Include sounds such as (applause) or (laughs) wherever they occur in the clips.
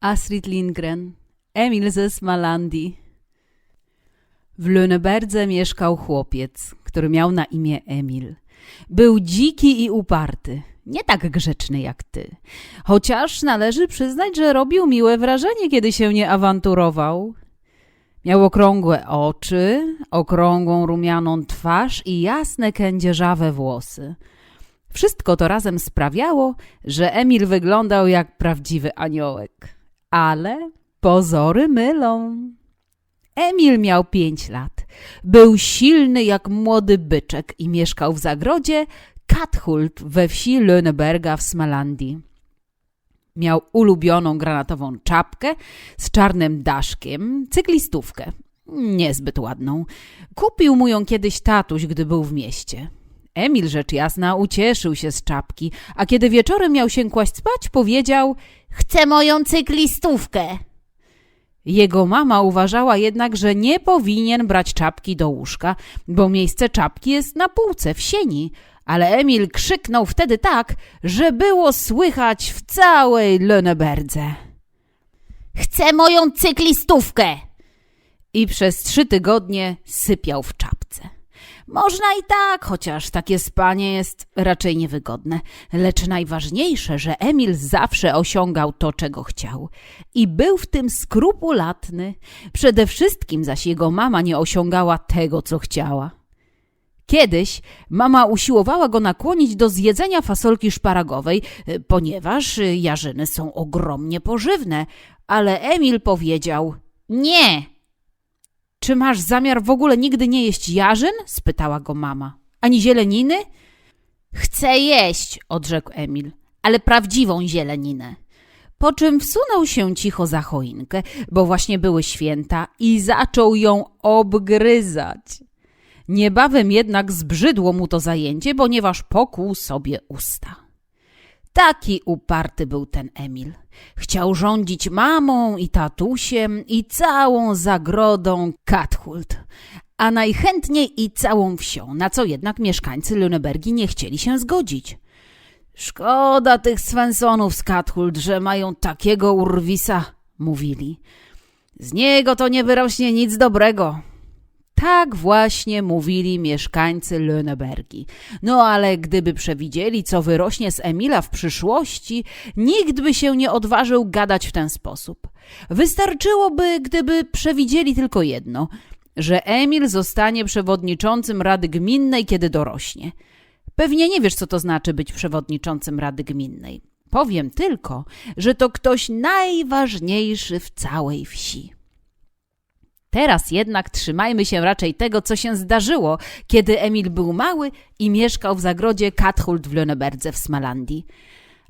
Astrid Lindgren, Emil ze Smalandii. W Löneberdze mieszkał chłopiec, który miał na imię Emil. Był dziki i uparty, nie tak grzeczny jak ty. Chociaż należy przyznać, że robił miłe wrażenie, kiedy się nie awanturował. Miał okrągłe oczy, okrągłą rumianą twarz i jasne kędzierzawe włosy. Wszystko to razem sprawiało, że Emil wyglądał jak prawdziwy aniołek. Ale pozory mylą. Emil miał pięć lat. Był silny jak młody byczek i mieszkał w zagrodzie Kathult we wsi Löneberga w Smalandii. Miał ulubioną granatową czapkę z czarnym daszkiem, cyklistówkę. Niezbyt ładną. Kupił mu ją kiedyś tatuś, gdy był w mieście. Emil rzecz jasna ucieszył się z czapki, a kiedy wieczorem miał się kłaść spać, powiedział Chcę moją cyklistówkę. Jego mama uważała jednak, że nie powinien brać czapki do łóżka, bo miejsce czapki jest na półce w sieni. Ale Emil krzyknął wtedy tak, że było słychać w całej Löneberdze. Chcę moją cyklistówkę. I przez trzy tygodnie sypiał w czapce. Można i tak, chociaż takie spanie jest raczej niewygodne. Lecz najważniejsze, że Emil zawsze osiągał to, czego chciał. I był w tym skrupulatny. Przede wszystkim zaś jego mama nie osiągała tego, co chciała. Kiedyś mama usiłowała go nakłonić do zjedzenia fasolki szparagowej, ponieważ jarzyny są ogromnie pożywne, ale Emil powiedział: Nie. Czy masz zamiar w ogóle nigdy nie jeść jarzyn? spytała go mama. Ani zieleniny? Chcę jeść, odrzekł Emil. ale prawdziwą zieleninę. Po czym wsunął się cicho za choinkę, bo właśnie były święta i zaczął ją obgryzać. Niebawem jednak zbrzydło mu to zajęcie, ponieważ pokłuł sobie usta. Taki uparty był ten Emil. Chciał rządzić mamą i tatusiem i całą zagrodą Kathult, a najchętniej i całą wsią, na co jednak mieszkańcy Lünebergi nie chcieli się zgodzić. Szkoda tych Svensonów z Kathult, że mają takiego urwisa, mówili. Z niego to nie wyrośnie nic dobrego. Tak właśnie mówili mieszkańcy Lünebergi. No ale gdyby przewidzieli, co wyrośnie z Emila w przyszłości, nikt by się nie odważył gadać w ten sposób. Wystarczyłoby, gdyby przewidzieli tylko jedno, że Emil zostanie przewodniczącym Rady Gminnej, kiedy dorośnie. Pewnie nie wiesz, co to znaczy być przewodniczącym Rady Gminnej. Powiem tylko, że to ktoś najważniejszy w całej wsi. Teraz jednak trzymajmy się raczej tego, co się zdarzyło, kiedy Emil był mały i mieszkał w zagrodzie Kathult w Löneberdze w Smalandii.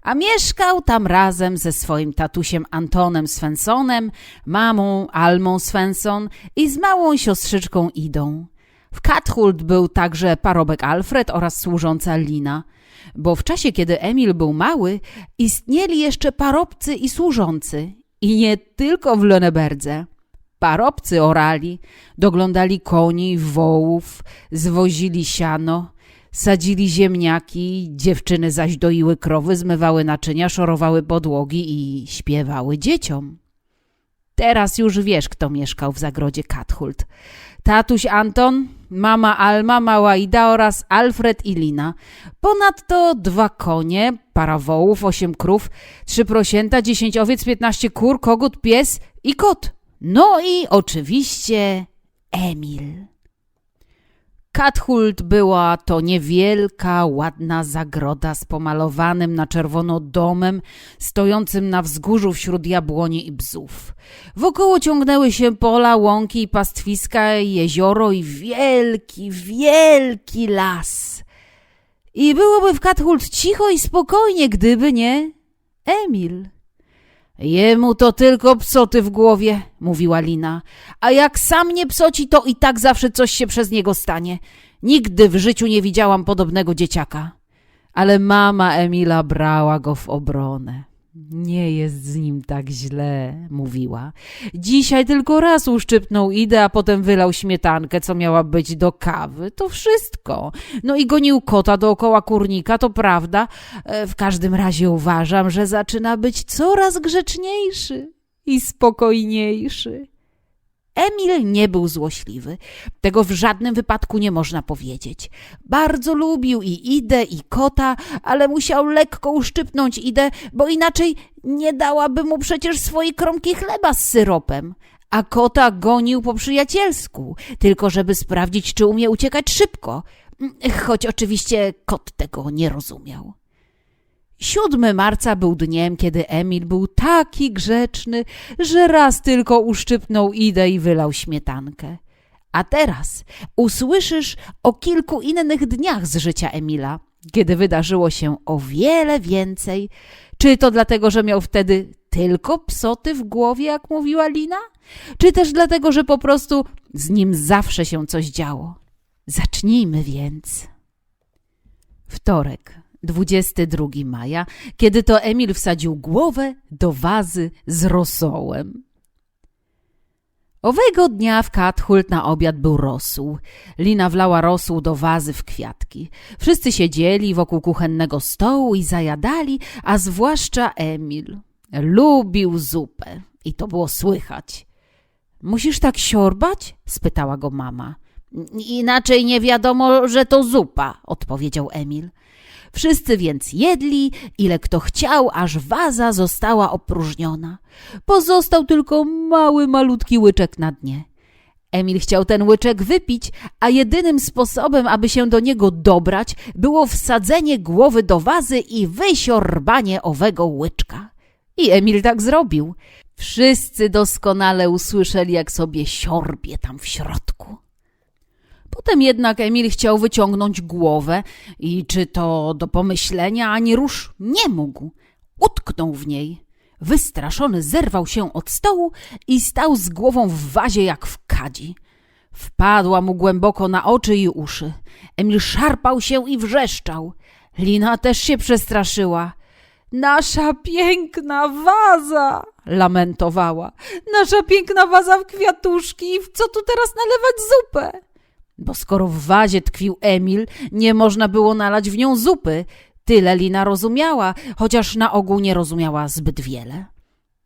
A mieszkał tam razem ze swoim tatusiem Antonem Svensonem, mamą Almą Svensson i z małą siostrzyczką Idą. W Kathult był także parobek Alfred oraz służąca Lina, bo w czasie, kiedy Emil był mały, istnieli jeszcze parobcy i służący. I nie tylko w Löneberdze. Parobcy orali, doglądali koni, wołów, zwozili siano, sadzili ziemniaki, dziewczyny zaś doiły krowy, zmywały naczynia, szorowały podłogi i śpiewały dzieciom. Teraz już wiesz, kto mieszkał w zagrodzie Kathult. Tatuś Anton, mama Alma, mała Ida oraz Alfred i Lina. Ponadto dwa konie, para wołów, osiem krów, trzy prosięta, dziesięć owiec, piętnaście kur, kogut, pies i kot. No i oczywiście Emil. Kathult była to niewielka, ładna zagroda z pomalowanym na czerwono domem, stojącym na wzgórzu wśród jabłoni i bzów. Wokoło ciągnęły się pola, łąki i pastwiska, jezioro i wielki, wielki las. I byłoby w Kathult cicho i spokojnie, gdyby nie Emil. Jemu to tylko psoty w głowie, mówiła Lina. A jak sam nie psoci, to i tak zawsze coś się przez niego stanie. Nigdy w życiu nie widziałam podobnego dzieciaka. Ale mama Emila brała go w obronę. Nie jest z nim tak źle, mówiła. Dzisiaj tylko raz uszczypnął Idę, a potem wylał śmietankę, co miała być do kawy. To wszystko. No i gonił kota dookoła kurnika, to prawda. E, W każdym razie uważam, że zaczyna być coraz grzeczniejszy. i spokojniejszy. Emil nie był złośliwy. Tego w żadnym wypadku nie można powiedzieć. Bardzo lubił i Idę, i kota, ale musiał lekko uszczypnąć Idę, bo inaczej nie dałaby mu przecież swojej kromki chleba z syropem. A kota gonił po przyjacielsku, tylko żeby sprawdzić, czy umie uciekać szybko. Choć oczywiście kot tego nie rozumiał. 7 marca był dniem, kiedy Emil był taki grzeczny, że raz tylko uszczypnął Idę i wylał śmietankę. A teraz usłyszysz o kilku innych dniach z życia Emila, kiedy wydarzyło się o wiele więcej. Czy to dlatego, że miał wtedy tylko psoty w głowie, jak mówiła Lina? Czy też dlatego, że po prostu z nim zawsze się coś działo? Zacznijmy więc. Wtorek, 22 maja, kiedy to Emil wsadził głowę do wazy z rosołem. Owego dnia w Kathult na obiad był rosół. Lina wlała rosół do wazy w kwiatki. Wszyscy siedzieli wokół kuchennego stołu i zajadali, a zwłaszcza Emil. Lubił zupę i to było słychać. Musisz tak siorbać? spytała go mama. Inaczej nie wiadomo, że to zupa, odpowiedział Emil. Wszyscy więc jedli, ile kto chciał, aż waza została opróżniona. Pozostał tylko mały, malutki łyczek na dnie. Emil chciał ten łyczek wypić, a jedynym sposobem, aby się do niego dobrać, było wsadzenie głowy do wazy i wysiorbanie owego łyczka. I Emil tak zrobił. Wszyscy doskonale usłyszeli, jak sobie siorbie tam w środku. Potem jednak Emil chciał wyciągnąć głowę i czy to do pomyślenia ani rusz nie mógł. Utknął w niej. Wystraszony zerwał się od stołu i stał z głową w wazie jak w kadzi. Wpadła mu głęboko na oczy i uszy. Emil szarpał się i wrzeszczał. Lina też się przestraszyła. Nasza piękna waza! lamentowała. Nasza piękna waza w kwiatuszki w co tu teraz nalewać zupę? Bo skoro w wazie tkwił Emil, nie można było nalać w nią zupy. Tyle Lina rozumiała, chociaż na ogół nie rozumiała zbyt wiele.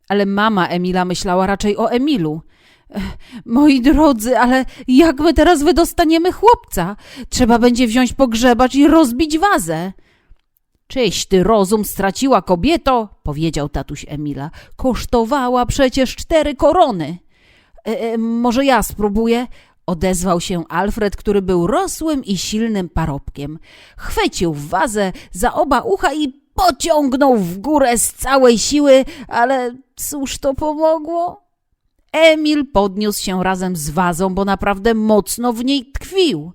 Ale mama Emila myślała raczej o Emilu. Moi drodzy, ale jak my teraz wydostaniemy chłopca? Trzeba będzie wziąć pogrzebacz i rozbić wazę. Czyś ty rozum straciła, kobieto? powiedział tatuś Emila. Kosztowała przecież cztery korony. E, e, może ja spróbuję? Odezwał się Alfred, który był rosłym i silnym parobkiem. Chwycił wazę za oba ucha i pociągnął w górę z całej siły, ale cóż to pomogło? Emil podniósł się razem z wazą, bo naprawdę mocno w niej tkwił.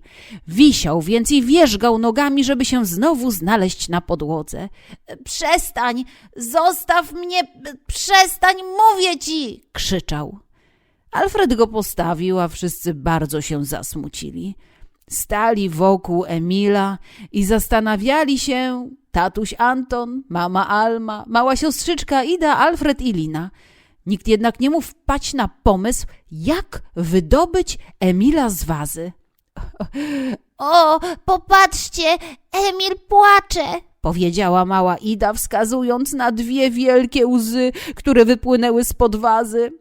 Wisiał więc i wierzgał nogami, żeby się znowu znaleźć na podłodze. Przestań! Zostaw mnie! Przestań! Mówię ci! krzyczał. Alfred go postawił, a wszyscy bardzo się zasmucili. Stali wokół Emila i zastanawiali się tatuś Anton, mama Alma, mała siostrzyczka Ida, Alfred i Lina. Nikt jednak nie mógł wpaść na pomysł, jak wydobyć Emila z wazy. (laughs) O, popatrzcie, Emil płacze. Powiedziała mała Ida, wskazując na dwie wielkie łzy, które wypłynęły spod wazy.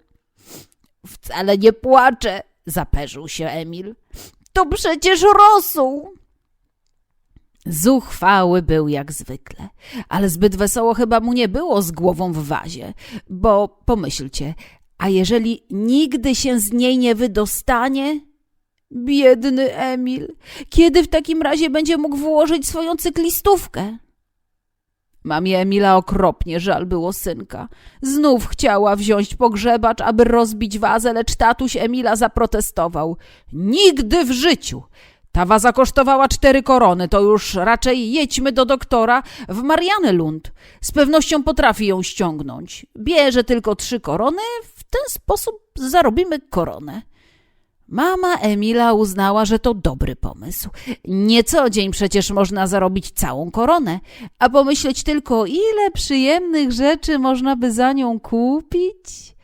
Wcale nie płaczę, zaperzył się Emil. To przecież rosół. Zuchwały był jak zwykle, ale zbyt wesoło chyba mu nie było z głową w wazie, bo pomyślcie, a jeżeli nigdy się z niej nie wydostanie? Biedny Emil, kiedy w takim razie będzie mógł włożyć swoją cyklistówkę? Mamie Emila okropnie żal było synka. Znów chciała wziąć pogrzebacz, aby rozbić wazę, lecz tatuś Emila zaprotestował. Nigdy w życiu! Ta waza kosztowała cztery korony, to już raczej jedźmy do doktora w Marianelund. Z pewnością potrafi ją ściągnąć. Bierze tylko trzy korony, w ten sposób zarobimy koronę. Mama Emila uznała, że to dobry pomysł. Nie co dzień przecież można zarobić całą koronę, a pomyśleć tylko, ile przyjemnych rzeczy można by za nią kupić.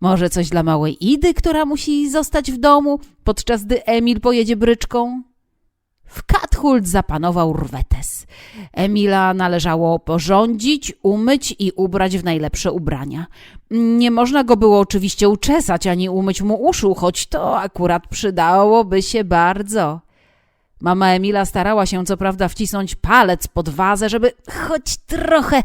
Może coś dla małej Idy, która musi zostać w domu, podczas gdy Emil pojedzie bryczką? W Kathult zapanował rwetes. Emila należało porządzić, umyć i ubrać w najlepsze ubrania. Nie można go było oczywiście uczesać ani umyć mu uszu, choć to akurat przydałoby się bardzo. Mama Emila starała się co prawda wcisnąć palec pod wazę, żeby choć trochę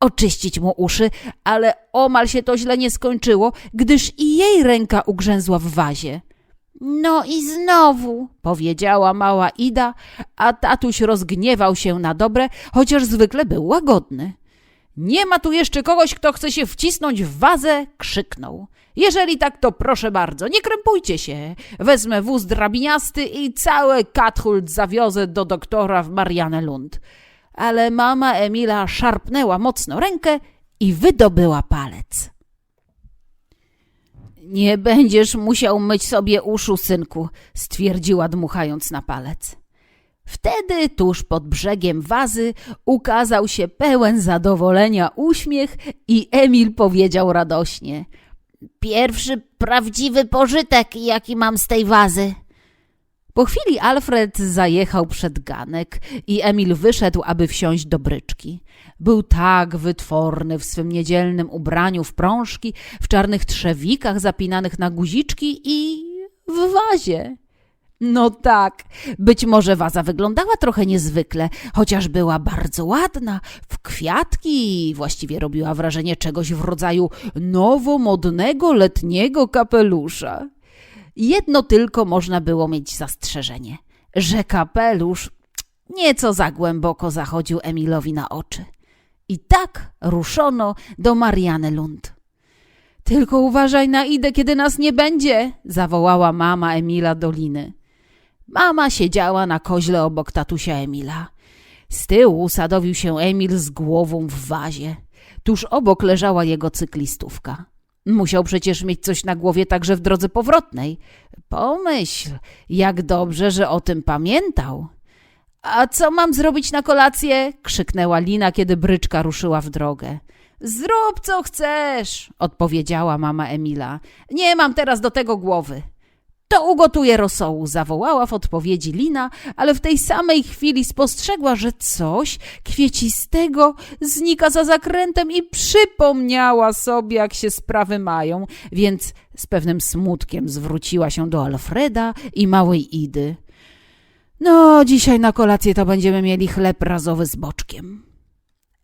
oczyścić mu uszy, ale omal się to źle nie skończyło, gdyż i jej ręka ugrzęzła w wazie. No i znowu. Powiedziała mała Ida, a tatuś rozgniewał się na dobre, chociaż zwykle był łagodny. Nie ma tu jeszcze kogoś, kto chce się wcisnąć w wazę, krzyknął. Jeżeli tak, to proszę bardzo, nie krępujcie się. Wezmę wóz drabiniasty i cały Kathult zawiozę do doktora w Marianne Lund. Ale mama Emila szarpnęła mocno rękę i wydobyła palec. Nie będziesz musiał myć sobie uszu, synku, stwierdziła dmuchając na palec. Wtedy tuż pod brzegiem wazy ukazał się pełen zadowolenia uśmiech i Emil powiedział radośnie. Pierwszy prawdziwy pożytek, jaki mam z tej wazy. Po chwili Alfred zajechał przed ganek i Emil wyszedł, aby wsiąść do bryczki. Był tak wytworny w swym niedzielnym ubraniu w prążki, w czarnych trzewikach zapinanych na guziczki i w wazie. No tak, być może waza wyglądała trochę niezwykle, chociaż była bardzo ładna, w kwiatki właściwie robiła wrażenie czegoś w rodzaju nowomodnego letniego kapelusza. Jedno tylko można było mieć zastrzeżenie, że kapelusz nieco za głęboko zachodził Emilowi na oczy. I tak ruszono do Marianne Lund. Tylko uważaj na Idę, kiedy nas nie będzie, zawołała mama Emila Doliny. Mama siedziała na koźle obok tatusia Emila. Z tyłu sadowił się Emil z głową w wazie. Tuż obok leżała jego cyklistówka. Musiał przecież mieć coś na głowie także w drodze powrotnej. Pomyśl, jak dobrze, że o tym pamiętał. A co mam zrobić na kolację? krzyknęła Lina, kiedy bryczka ruszyła w drogę. Zrób co chcesz, odpowiedziała mama Emila. Nie mam teraz do tego głowy. To ugotuję rosołu, zawołała w odpowiedzi Lina, ale w tej samej chwili spostrzegła, że coś kwiecistego znika za zakrętem i przypomniała sobie, jak się sprawy mają, więc z pewnym smutkiem zwróciła się do Alfreda i małej Idy. No, dzisiaj na kolację to będziemy mieli chleb razowy z boczkiem.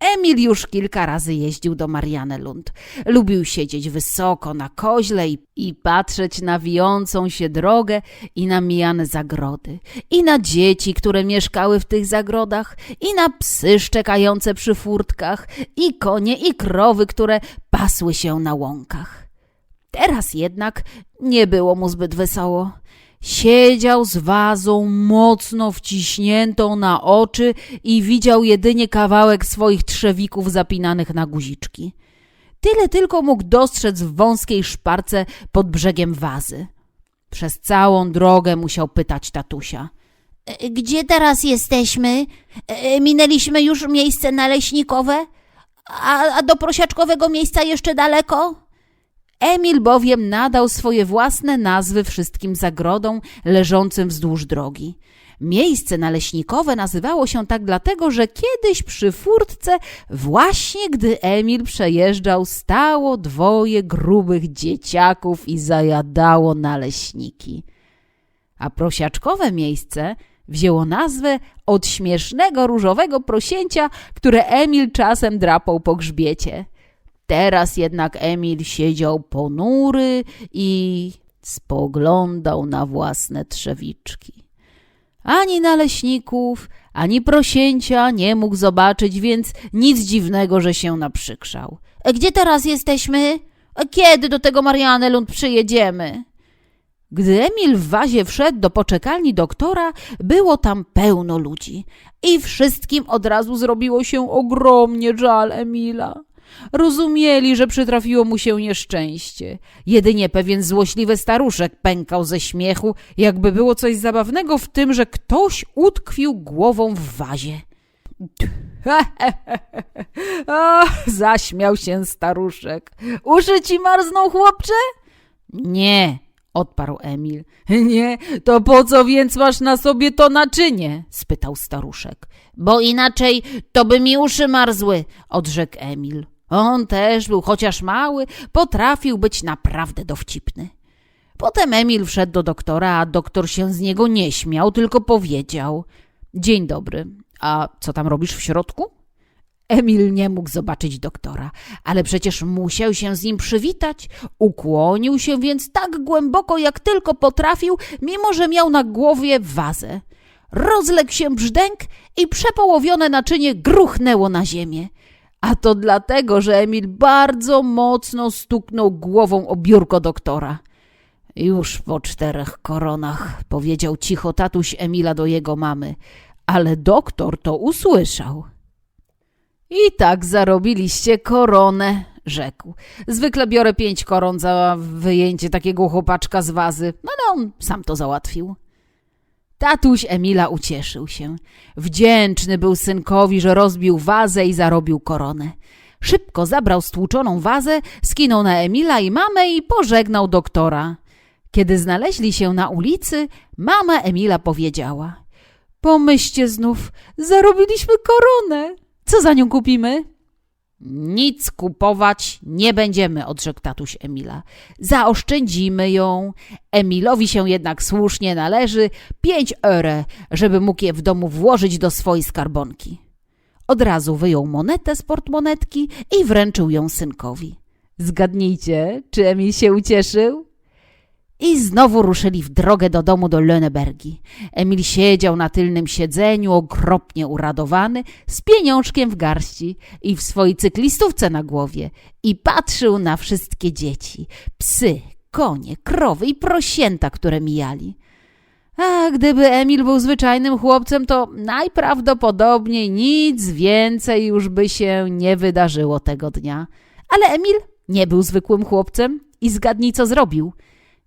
Emil już kilka razy jeździł do Marianne Lund. Lubił siedzieć wysoko na koźle i, i patrzeć na wijącą się drogę i na mijane zagrody, i na dzieci, które mieszkały w tych zagrodach, i na psy szczekające przy furtkach, i konie, i krowy, które pasły się na łąkach. Teraz jednak nie było mu zbyt wesoło. Siedział z wazą mocno wciśniętą na oczy i widział jedynie kawałek swoich trzewików zapinanych na guziczki. Tyle tylko mógł dostrzec w wąskiej szparce pod brzegiem wazy. Przez całą drogę musiał pytać tatusia. E, Gdzie teraz jesteśmy? E, Minęliśmy już miejsce naleśnikowe? A, a do prosiaczkowego miejsca jeszcze daleko? Emil bowiem nadał swoje własne nazwy wszystkim zagrodom leżącym wzdłuż drogi. Miejsce naleśnikowe nazywało się tak dlatego, że kiedyś przy furtce, właśnie gdy Emil przejeżdżał, stało dwoje grubych dzieciaków i zajadało naleśniki. A prosiaczkowe miejsce wzięło nazwę od śmiesznego różowego prosięcia, które Emil czasem drapał po grzbiecie. Teraz jednak Emil siedział ponury i spoglądał na własne trzewiczki. Ani naleśników, ani prosięcia nie mógł zobaczyć, więc nic dziwnego, że się naprzykrzał. E, Gdzie teraz jesteśmy? E, Kiedy do tego Marianne Lund przyjedziemy? Gdy Emil w wazie wszedł do poczekalni doktora, było tam pełno ludzi i wszystkim od razu zrobiło się ogromnie żal Emila. Rozumieli, że przytrafiło mu się nieszczęście. Jedynie pewien złośliwy staruszek pękał ze śmiechu, jakby było coś zabawnego w tym, że ktoś utkwił głową w wazie. (laughs) o, zaśmiał się staruszek. Uszy ci marzną, chłopcze? Nie, odparł Emil. (laughs) Nie, to po co więc masz na sobie to naczynie? spytał staruszek. Bo inaczej to by mi uszy marzły. Odrzekł Emil. On też był, chociaż mały, potrafił być naprawdę dowcipny. Potem Emil wszedł do doktora, a doktor się z niego nie śmiał, tylko powiedział: Dzień dobry, a co tam robisz w środku? Emil nie mógł zobaczyć doktora, ale przecież musiał się z nim przywitać. Ukłonił się więc tak głęboko, jak tylko potrafił, mimo że miał na głowie wazę. Rozległ się brzdęk i przepołowione naczynie gruchnęło na ziemię. A to dlatego, że Emil bardzo mocno stuknął głową o biurko doktora. Już po czterech koronach, powiedział cicho tatuś Emila do jego mamy, ale doktor to usłyszał. I tak zarobiliście koronę, rzekł. Zwykle biorę pięć koron za wyjęcie takiego chłopaczka z wazy, no ale on sam to załatwił. Tatuś Emila ucieszył się. Wdzięczny był synkowi, że rozbił wazę i zarobił koronę. Szybko zabrał stłuczoną wazę, skinął na Emila i mamę i pożegnał doktora. Kiedy znaleźli się na ulicy, mama Emila powiedziała: Pomyślcie znów, zarobiliśmy koronę. Co za nią kupimy? Nic kupować nie będziemy, odrzekł tatuś Emila. Zaoszczędzimy ją. Emilowi się jednak słusznie należy pięć euro, żeby mógł je w domu włożyć do swojej skarbonki. Od razu wyjął monetę z portmonetki i wręczył ją synkowi. Zgadnijcie, czy Emil się ucieszył? I znowu ruszyli w drogę do domu do Lönebergi. Emil siedział na tylnym siedzeniu, okropnie uradowany, z pieniążkiem w garści i w swojej cyklistówce na głowie i patrzył na wszystkie dzieci, psy, konie, krowy i prosięta, które mijali. A gdyby Emil był zwyczajnym chłopcem, to najprawdopodobniej nic więcej już by się nie wydarzyło tego dnia. Ale Emil nie był zwykłym chłopcem i zgadnij, co zrobił –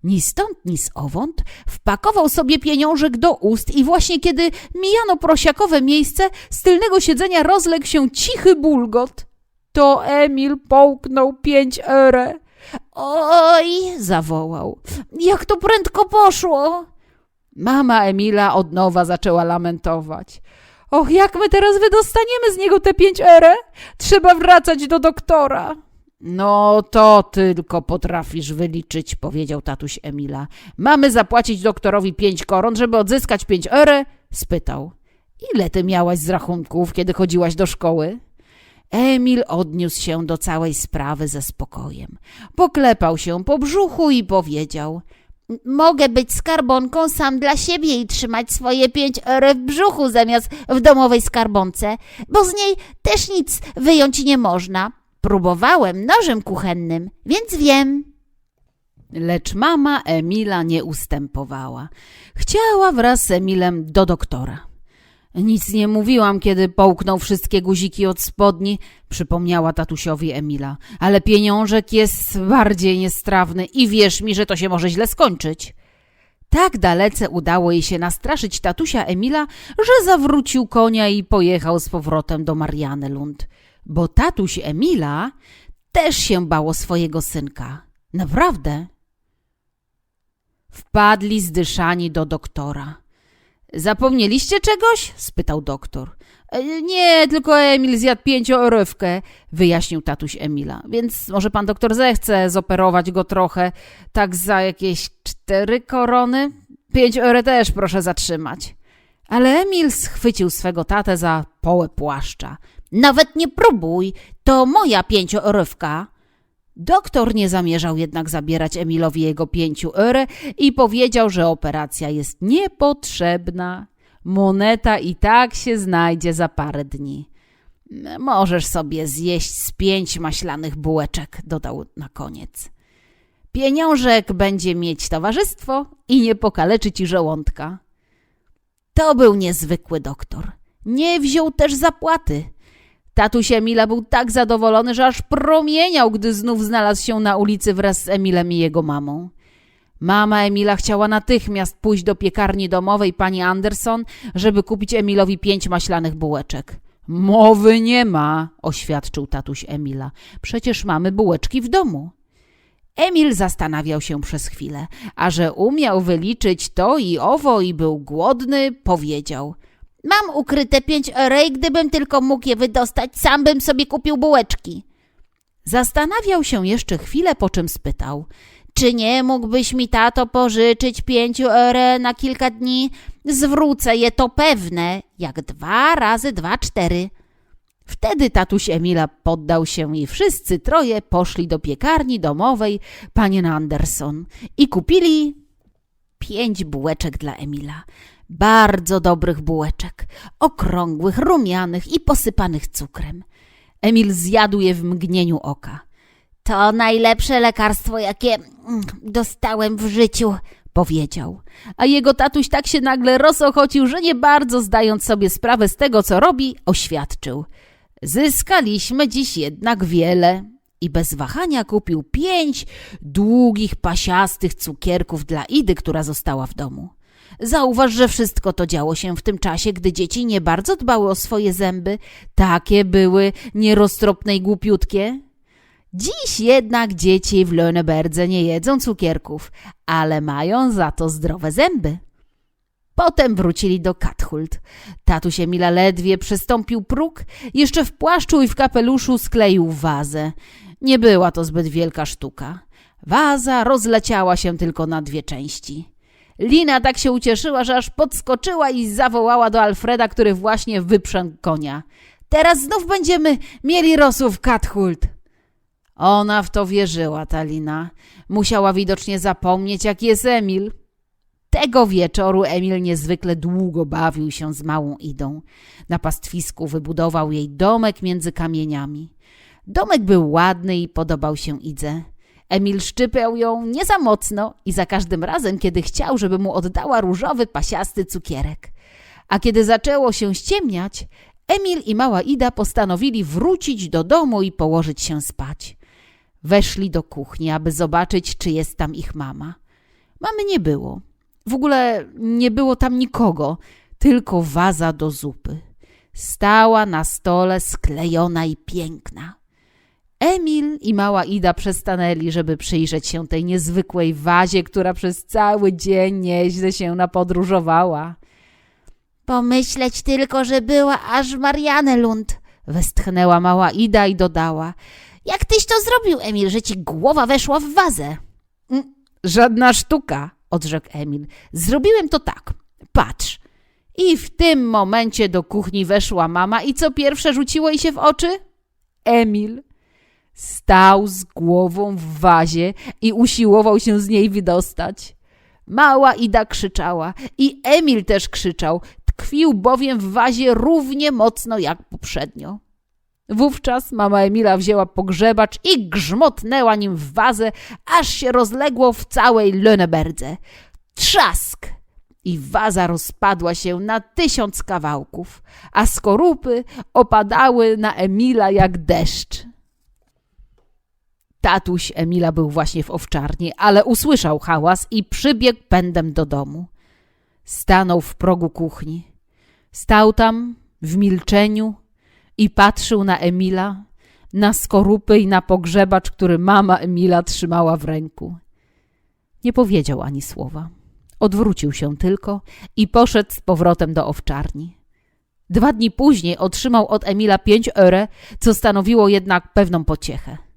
ni stąd, ni owąd wpakował sobie pieniążek do ust i właśnie kiedy mijano prosiakowe miejsce, z tylnego siedzenia rozległ się cichy bulgot. To Emil połknął pięć ere. Oj, zawołał. Jak to prędko poszło. Mama Emila od nowa zaczęła lamentować. Och, jak my teraz wydostaniemy z niego te pięć ere? Trzeba wracać do doktora. No to tylko potrafisz wyliczyć, powiedział tatuś Emila. Mamy zapłacić doktorowi pięć koron, żeby odzyskać pięć ere? spytał. Ile ty miałaś z rachunków, kiedy chodziłaś do szkoły? Emil odniósł się do całej sprawy ze spokojem. Poklepał się po brzuchu i powiedział: Mogę być skarbonką sam dla siebie i trzymać swoje pięć euro w brzuchu zamiast w domowej skarbonce, bo z niej też nic wyjąć nie można. Próbowałem nożem kuchennym, więc wiem. Lecz mama Emila nie ustępowała. Chciała wraz z Emilem do doktora. Nic nie mówiłam, kiedy połknął wszystkie guziki od spodni, przypomniała tatusiowi Emila. Ale pieniążek jest bardziej niestrawny i wierz mi, że to się może źle skończyć. Tak dalece udało jej się nastraszyć tatusia Emila, że zawrócił konia i pojechał z powrotem do Marianelund bo tatuś Emila też się bało swojego synka. Naprawdę. Wpadli zdyszani do doktora. Zapomnieliście czegoś? spytał doktor. E, nie, tylko Emil zjadł pięciorywkę, wyjaśnił tatuś Emila. Więc może pan doktor zechce zoperować go trochę, tak za jakieś cztery korony? Pięć też proszę zatrzymać. Ale Emil schwycił swego tatę za połę płaszcza. Nawet nie próbuj, to moja pięciorywka. Doktor nie zamierzał jednak zabierać Emilowi jego pięciu euro i powiedział, że operacja jest niepotrzebna. Moneta i tak się znajdzie za parę dni. Możesz sobie zjeść z pięć maślanych bułeczek, dodał na koniec. Pieniążek będzie mieć towarzystwo i nie pokaleczy ci żołądka. To był niezwykły doktor. Nie wziął też zapłaty. Tatuś Emila był tak zadowolony, że aż promieniał, gdy znów znalazł się na ulicy wraz z Emilem i jego mamą. Mama Emila chciała natychmiast pójść do piekarni domowej pani Anderson, żeby kupić Emilowi pięć maślanych bułeczek. Mowy nie ma, oświadczył tatuś Emila. Przecież mamy bułeczki w domu. Emil zastanawiał się przez chwilę, a że umiał wyliczyć to i owo i był głodny, powiedział. Mam ukryte pięć i gdybym tylko mógł je wydostać, sam bym sobie kupił bułeczki. Zastanawiał się jeszcze chwilę, po czym spytał. Czy nie mógłbyś mi, tato, pożyczyć pięciu euro na kilka dni? Zwrócę je, to pewne, jak dwa razy dwa, cztery. Wtedy tatuś Emila poddał się i wszyscy troje poszli do piekarni domowej pani Anderson i kupili pięć bułeczek dla Emila. Bardzo dobrych bułeczek, okrągłych, rumianych i posypanych cukrem. Emil zjadł je w mgnieniu oka. To najlepsze lekarstwo, jakie mm, dostałem w życiu. Powiedział, a jego tatuś tak się nagle rozochocił, że nie bardzo zdając sobie sprawę z tego, co robi, oświadczył. Zyskaliśmy dziś jednak wiele. I bez wahania kupił pięć długich, pasiastych cukierków dla Idy, która została w domu. Zauważ, że wszystko to działo się w tym czasie, gdy dzieci nie bardzo dbały o swoje zęby. Takie były nieroztropne i głupiutkie. Dziś jednak dzieci w Löneberdze nie jedzą cukierków, ale mają za to zdrowe zęby. Potem wrócili do Kathult. Tatuś Emila ledwie przestąpił próg, jeszcze w płaszczu i w kapeluszu skleił wazę. Nie była to zbyt wielka sztuka. Waza rozleciała się tylko na dwie części. Lina tak się ucieszyła, że aż podskoczyła i zawołała do Alfreda, który właśnie wyprzęgł konia. Teraz znów będziemy mieli rosół w Kathult. Ona w to wierzyła, ta Lina. Musiała widocznie zapomnieć, jak jest Emil. Tego wieczoru Emil niezwykle długo bawił się z małą Idą. Na pastwisku wybudował jej domek między kamieniami. Domek był ładny i podobał się Idze. Emil szczypiał ją nie za mocno i za każdym razem, kiedy chciał, żeby mu oddała różowy, pasiasty cukierek. A kiedy zaczęło się ściemniać, Emil i mała Ida postanowili wrócić do domu i położyć się spać. Weszli do kuchni, aby zobaczyć, czy jest tam ich mama. Mamy nie było. W ogóle nie było tam nikogo, tylko waza do zupy. Stała na stole sklejona i piękna. Emil i mała Ida przestanęli, żeby przyjrzeć się tej niezwykłej wazie, która przez cały dzień nieźle się napodróżowała. Pomyśleć tylko, że była aż w Marianelund. Westchnęła mała Ida i dodała. Jak tyś to zrobił, Emil, że ci głowa weszła w wazę? "Mm, Żadna sztuka, odrzekł Emil. Zrobiłem to tak. Patrz. I w tym momencie do kuchni weszła mama i co pierwsze rzuciło jej się w oczy? Emil. Stał z głową w wazie i usiłował się z niej wydostać. Mała Ida krzyczała i Emil też krzyczał, tkwił bowiem w wazie równie mocno jak poprzednio. Wówczas mama Emila wzięła pogrzebacz i grzmotnęła nim w wazę, aż się rozległo w całej Löneberdze. Trzask! I waza rozpadła się na tysiąc kawałków, a skorupy opadały na Emila jak deszcz. Tatuś Emila był właśnie w owczarni, ale usłyszał hałas i przybiegł pędem do domu. Stanął w progu kuchni. Stał tam w milczeniu i patrzył na Emila, na skorupy i na pogrzebacz, który mama Emila trzymała w ręku. Nie powiedział ani słowa. Odwrócił się tylko i poszedł z powrotem do owczarni. Dwa dni później otrzymał od Emila pięć euro, co stanowiło jednak pewną pociechę.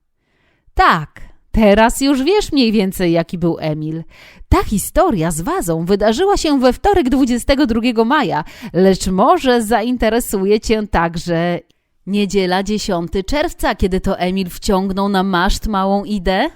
Tak, teraz już wiesz mniej więcej, jaki był Emil. Ta historia z wazą wydarzyła się we wtorek 22 maja, lecz może zainteresuje cię także niedziela 10 czerwca, kiedy to Emil wciągnął na maszt małą Idę?